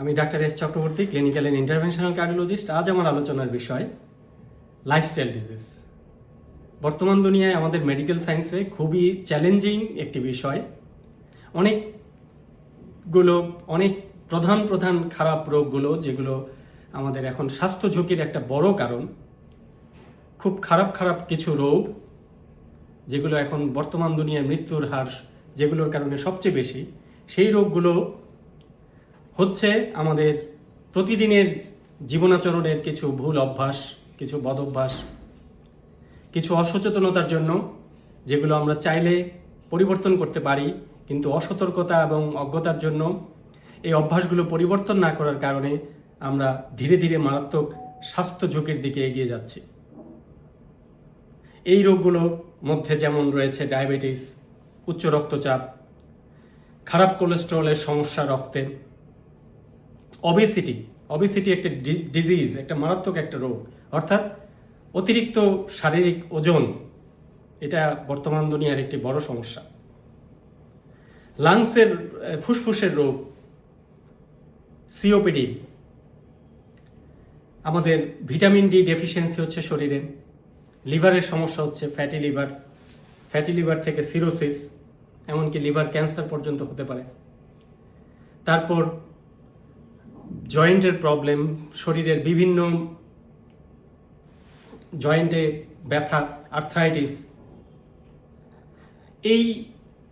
আমি doctor S Chakraborty clinical and interventional cardiologist আজ আমার আলোচনার বিষয় লাইফস্টাইল ডিজিজ বর্তমান দুনিয়ায় আমাদের মেডিকেল সায়েন্সে খুবই চ্যালেঞ্জিং একটি বিষয়। অনেকগুলো অনেক প্রধান প্রধান খারাপ রোগগুলো, যেগুলো আমাদের এখন স্বাস্থ্য ঝুঁকির একটা বড় কারণ। খুব খারাপ খারাপ কিছু রোগ, যেগুলো এখন বর্তমান দুনিয়ায় মৃত্যুর হার, যেগুলোর কারণে সবচেয়ে বেশি, সেই রোগগুলো হচ্ছে আমাদের প্রতিদিনের জীবনাচরণের কিছু ভুল অভ্যাস, কিছু বদ অভ্যাস, কিছু অসচেতনতার জন্য যেগুলো আমরা চাইলে পরিবর্তন করতে পারি, কিন্তু অসতর্কতা এবং অজ্ঞতার জন্য এই অভ্যাসগুলো পরিবর্তন না করার কারণে আমরা ধীরে ধীরে মারাত্মক স্বাস্থ্য ঝুঁকির দিকে এগিয়ে যাচ্ছি। এই রোগগুলোর মধ্যে যেমন রয়েছে ডায়াবেটিস, উচ্চ রক্তচাপ, খারাপ কোলেস্টেরলের সমস্যা রক্তে অবেসিটি অবেসিটি একটা ডিজিজ একটা মারাত্মক একটা রোগ। অর্থাৎ অতিরিক্ত শারীরিক ওজন, এটা বর্তমান দুনিয়ার একটি বড় সমস্যা। লাংসের ফুসফুসের রোগ সিওপিডি আমাদের ভিটামিন ডি ডেফিসিয়েন্সি হচ্ছে শরীরে। লিভারের সমস্যা হচ্ছে ফ্যাটি লিভার। ফ্যাটি লিভার থেকে সিরোসিস, এমনকি লিভার ক্যান্সার পর্যন্ত হতে পারে। তারপর জয়েন্টের প্রবলেম শরীরের বিভিন্ন জয়েন্টে ব্যথা আর্থ্রাইটিস এই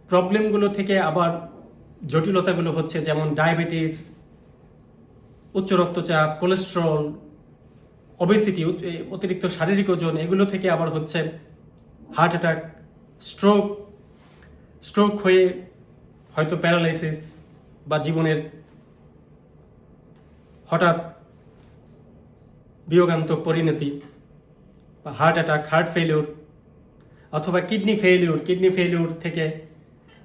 প্রবলেমগুলো থেকে আবার জটিলতাগুলো হচ্ছে যেমন ডায়াবেটিস উচ্চ রক্তচাপ কোলেস্ট্রল ওবেসিটি অতিরিক্ত শারীরিক ওজন, এগুলো থেকে আবার হচ্ছে হার্ট অ্যাটাক স্ট্রোক স্ট্রোক হয়ে হয়তো প্যারালাইসিস বা জীবনের হঠাৎ বিয়োগান্তক পরিণতি বা হার্ট অ্যাটাক হার্ট ফেলিউর অথবা কিডনি ফেলিউর কিডনি ফেলিউর থেকে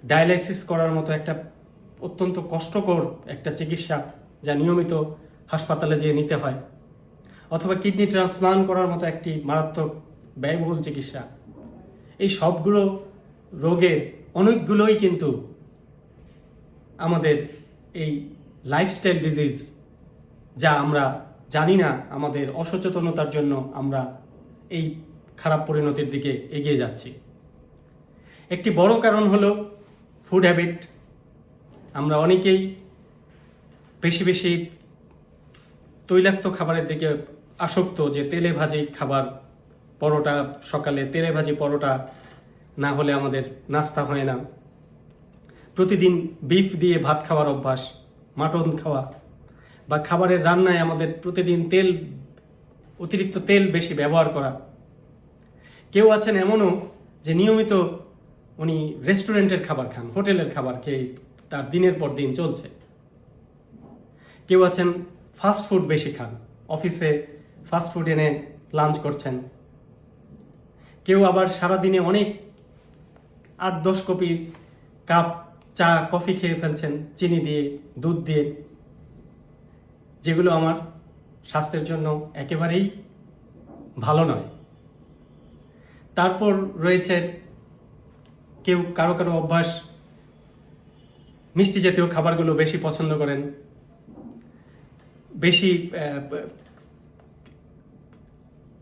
ডায়ালাইসিস করার মতো একটা অত্যন্ত কষ্টকর একটা চিকিৎসা যা নিয়মিত হাসপাতালে যেয়ে নিতে হয় অথবা কিডনি ট্রান্সপ্লান্ট করার মতো একটি মারাত্মক ব্যয়বহুল চিকিৎসা। এই সবগুলো রোগের অনেকগুলোই কিন্তু আমাদের এই লাইফস্টাইল ডিজিজ যা আমরা জানি না আমাদের অসচেতনতার জন্য আমরা এই খারাপ পরিণতির দিকে এগিয়ে যাচ্ছি। একটি বড় কারণ হলো ফুড হ্যাবিট আমরা অনেকেই বেশি বেশি তৈলাক্ত খাবারের দিকে আসক্ত যে তেলে ভাজি খাবার পরোটা, সকালে তেলে ভাজি পরোটা না হলে আমাদের নাস্তা হয় না। প্রতিদিন বিফ দিয়ে ভাত খাওয়ার অভ্যাস মাটন খাওয়া বা খাবারের রান্নায় আমাদের প্রতিদিন তেল, অতিরিক্ত তেল বেশি ব্যবহার করা। কেউ আছেন এমনও যে নিয়মিত উনি রেস্টুরেন্টের খাবার খান, হোটেলের খাবার খেয়ে তার দিনের পর দিন চলছে। কেউ আছেন ফাস্ট ফুড বেশি খান, অফিসে ফাস্ট ফুড এনে লাঞ্চ করছেন। কেউ আবার সারাদিনে অনেক আট দশ কপি কাপ চা, কফি খেয়ে ফেলছেন, চিনি দিয়ে, দুধ দিয়ে। যেগুলো আমার স্বাস্থ্যের জন্য একেবারেই ভালো নয়। তারপর রয়েছে কেউ কারও কারও অভ্যাস, মিষ্টি জাতীয় খাবারগুলো বেশি পছন্দ করেন। বেশি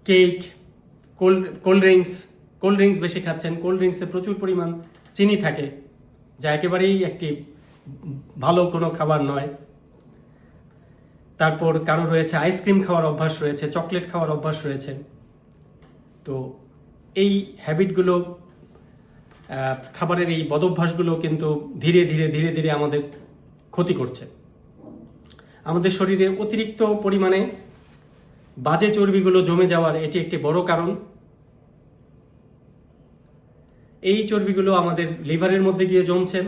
cake, cold cold drinks cold drinks বেশি খাচ্ছেন। কোল্ড ড্রিঙ্কসে প্রচুর পরিমাণ চিনি থাকে, যা একেবারেই একটি ভালো কোনো খাবার নয়। তারপর কারও রয়েছে আইসক্রিম খাওয়ার অভ্যাস রয়েছে চকলেট খাওয়ার অভ্যাস রয়েছে। তো এই হ্যাবিটগুলো খাবারের এই বদভ্যাসগুলো কিন্তু ধীরে ধীরে ধীরে ধীরে আমাদের ক্ষতি করছে। আমাদের শরীরে অতিরিক্ত পরিমাণে বাজে চর্বিগুলো জমে যাওয়ার এটি একটি বড় কারণ। এই চর্বিগুলো আমাদের লিভারের মধ্যে গিয়ে জমছে,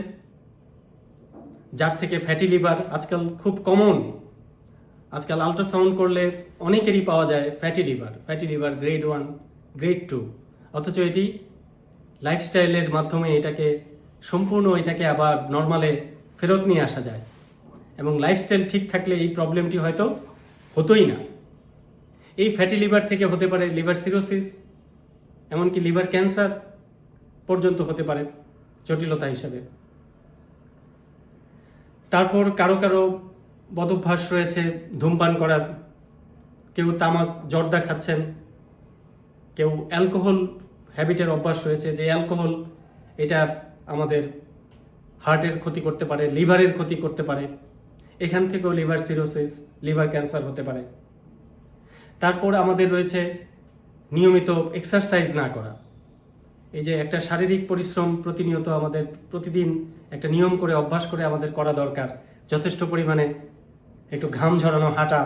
যার থেকে ফ্যাটি লিভার আজকাল খুব কমন আজকাল আল্ট্রাসাউন্ড করলে অনেকেরই পাওয়া যায় fatty liver fatty liver grade one grade two অথচ এটি লাইফস্টাইলের মাধ্যমে এটাকে সম্পূর্ণ এটাকে আবার নর্মালে ফেরত নিয়ে আসা যায়। এবং লাইফস্টাইল ঠিক থাকলে এই প্রবলেমটি হয়তো হতোই না। এই ফ্যাটি লিভার থেকে হতে পারে লিভার সিরোসিস এমনকি লিভার ক্যান্সার পর্যন্ত হতে পারে জটিলতা হিসাবে। তারপর কারও কারও বদভ্যাস রয়েছে, ধূমপান করার। কেউ তামাক, জর্দা খাচ্ছেন। কেউ অ্যালকোহল হ্যাবিটের অভ্যাস রয়েছে যে অ্যালকোহল, এটা আমাদের হার্টের ক্ষতি করতে পারে, লিভারের ক্ষতি করতে পারে। এখান থেকেও লিভার সিরোসিস লিভার ক্যান্সার হতে পারে। তারপর আমাদের রয়েছে নিয়মিত এক্সারসাইজ না করা। এই যে একটা শারীরিক পরিশ্রম প্রতিনিয়ত আমাদের প্রতিদিন একটা নিয়ম করে, অভ্যাস করে আমাদের করা দরকার। যথেষ্ট পরিমাণে একটু ঘাম ঝরানো, হাঁটা,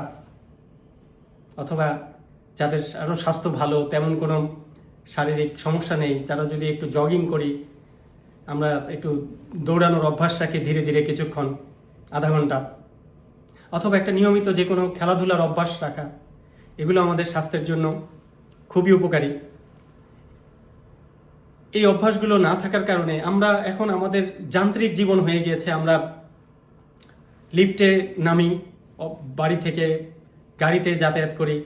অথবা যাদের আরও স্বাস্থ্য ভালো, তেমন কোনো শারীরিক সমস্যা নেই, তারা যদি একটু জগিং করি, আমরা একটু দৌড়ানোর অভ্যাস রাখি ধীরে ধীরে কিছুক্ষণ, আধা ঘণ্টা, অথবা একটা নিয়মিত যে কোনো খেলাধুলার অভ্যাস রাখা, এগুলো আমাদের স্বাস্থ্যের জন্য খুবই উপকারী। এই অভ্যাসগুলো না থাকার কারণে আমরা এখন আমাদের যান্ত্রিক জীবন হয়ে গিয়েছে, আমরা লিফটে নামি বাড়ি থেকে গাড়িতে যাতায়াত করি।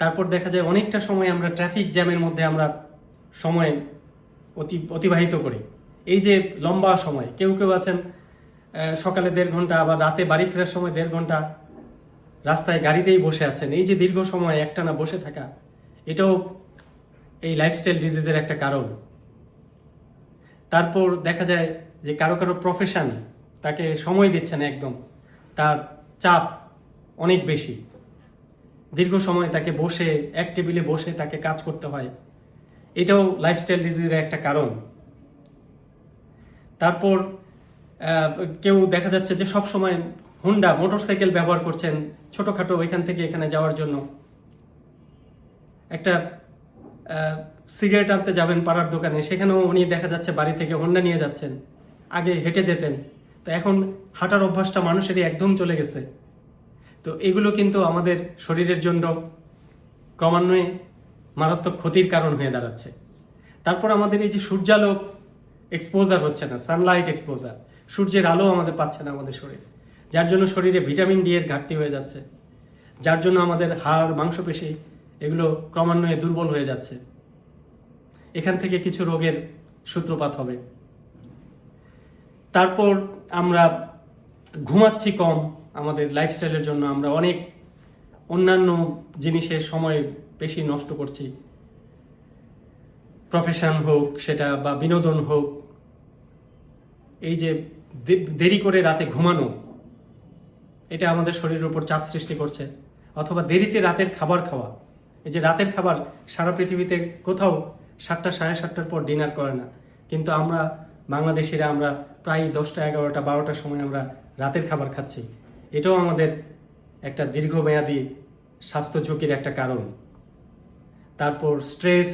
তারপর দেখা যায় অনেকটা সময় আমরা ট্রাফিক জ্যামের মধ্যে আমরা সময় অতি, অতিবাহিত করি। এই যে লম্বা সময়, কেউ কেউ আছেন সকালে দেড় ঘণ্টা, আবার রাতে বাড়ি ফেরার সময় দেড় ঘণ্টা রাস্তায় গাড়িতেই বসে আছেন। এই যে দীর্ঘ সময় একটানা বসে থাকা, এটাও এই লাইফস্টাইল ডিজিজের একটা কারণ। তারপর দেখা যায় যে কারও কারও প্রফেশন তাকে সময় দিচ্ছে না একদম। তার চাপ অনেক বেশি। দীর্ঘ সময় তাকে বসে, এক টেবিলে বসে তাকে কাজ করতে হয়। এটাও লাইফস্টাইল ডিজিজের একটা কারণ। তারপর কেউ দেখা যাচ্ছে যে সব সময় হুন্ডা মোটরসাইকেল ব্যবহার করছেন ছোটোখাটো এখান থেকে এখানে যাওয়ার জন্য। একটা সিগারেট আনতে যাবেন পাড়ার দোকানে, সেখানেও উনি দেখা যাচ্ছে বাড়ি থেকে হোন্ডা নিয়ে যাচ্ছেন। আগে হেঁটে যেতেন। তো এখন হাঁটার অভ্যাসটা মানুষেরই একদম চলে গেছে। তো এগুলো কিন্তু আমাদের শরীরের জন্য ক্রমান্বয়ে মারাত্মক ক্ষতির কারণ হয়ে দাঁড়াচ্ছে। তারপর আমাদের এই যে সূর্যালোক এক্সপোজার হচ্ছে না সানলাইট এক্সপোজার সূর্যের আলো আমাদের পাচ্ছে না আমাদের শরীরে, যার জন্য শরীরে ভিটামিন ডি এর ঘাটতি হয়ে যাচ্ছে, যার জন্য আমাদের হাড়, মাংসপেশি এগুলো ক্রমান্বয়ে দুর্বল হয়ে যাচ্ছে। এখান থেকে কিছু রোগের সূত্রপাত হবে। তারপর আমরা ঘুমাচ্ছি কম, আমাদের লাইফস্টাইলের জন্য আমরা অনেক অন্যান্য জিনিসের সময় বেশি নষ্ট করছি। প্রফেশন হোক, সেটা বা বিনোদন হোক, এই যে দেরি করে রাতে ঘুমানো, এটা আমাদের শরীরের উপর চাপ সৃষ্টি করছে। অথবা দেরিতে রাতের খাবার খাওয়া, এই যে রাতের খাবার সারা পৃথিবীতে কোথাও সাতটা, সাড়ে সাতটার পর ডিনার করে না। কিন্তু আমরা বাংলাদেশিরা আমরা প্রায় দশটা, এগারোটা, বারোটার সময় আমরা রাতের খাবার খাচ্ছি। এটাও আমাদের একটা দীর্ঘমেয়াদী স্বাস্থ্য ঝুঁকির একটা কারণ। তারপর স্ট্রেস,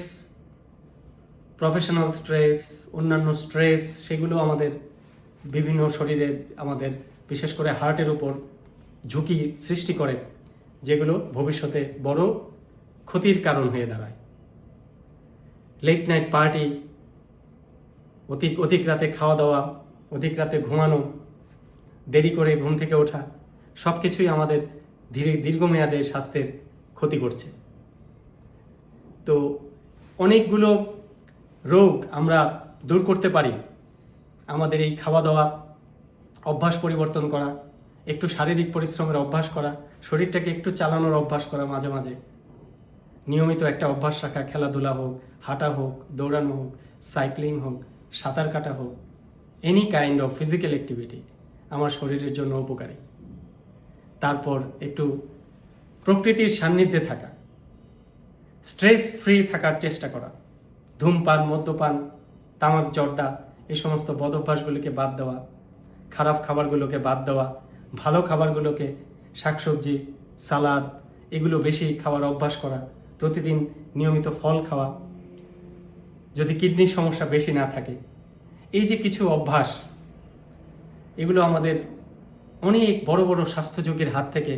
প্রফেশনাল স্ট্রেস, অন্যান্য স্ট্রেস, সেগুলো আমাদের বিভিন্ন শরীরে আমাদের বিশেষ করে হার্টের উপর ঝুঁকি সৃষ্টি করে, যেগুলো ভবিষ্যতে বড় ক্ষতির কারণ হয়ে দাঁড়ায়। লেট নাইট পার্টি অধিক অধিক রাতে খাওয়া দাওয়া অধিক রাতে ঘুমানো, দেরি করে ঘুম থেকে ওঠা সব কিছুই আমাদের ধীরে, দীর্ঘমেয়াদে স্বাস্থ্যের ক্ষতি করছে। তো অনেকগুলো রোগ আমরা দূর করতে পারি। আমাদের এই খাওয়া দাওয়া অভ্যাস পরিবর্তন করা, একটু শারীরিক পরিশ্রমের অভ্যাস করা, শরীরটাকে একটু চালানোর অভ্যাস করা মাঝে মাঝে। নিয়মিত একটা অভ্যাস রাখা, খেলাধুলা হোক, হাঁটা হোক, দৌড়ানো হোক, সাইক্লিং হোক সাঁতার কাটা হোক any kind of physical activity আমার শরীরের জন্য উপকারী। তারপর একটু প্রকৃতির সান্নিধ্যে থাকা। স্ট্রেস ফ্রি থাকার চেষ্টা করা। ধূমপান, মদ্যপান, তামাক জর্দা এই সমস্ত বদ অভ্যাসগুলোকে বাদ দেওয়া, খারাপ খাবারগুলোকে বাদ দেওয়া, ভালো খাবারগুলোকে শাকসবজি, সালাদ, এগুলো বেশি খাওয়ার অভ্যাস করা, প্রতিদিন নিয়মিত ফল খাওয়া যদি কিডনির সমস্যা বেশি না থাকে। এই যে কিছু অভ্যাস, এগুলো আমাদের অনেক বড় বড় স্বাস্থ্য ঝুঁকির হাত থেকে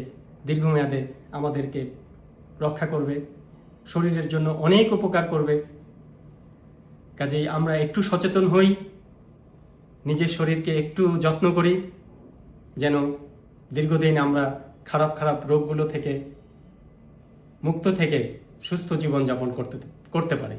দীর্ঘমেয়াদে আমাদেরকে রক্ষা করবে, শরীরের জন্য অনেক উপকার করবে। কাজেই আমরা একটু সচেতন হই, নিজের শরীরকে একটু যত্ন করি, যেন দীর্ঘদিন আমরা খারাপ খারাপ রোগগুলো থেকে, মুক্ত থেকে সুস্থ জীবনযাপন করতে করতে পারি।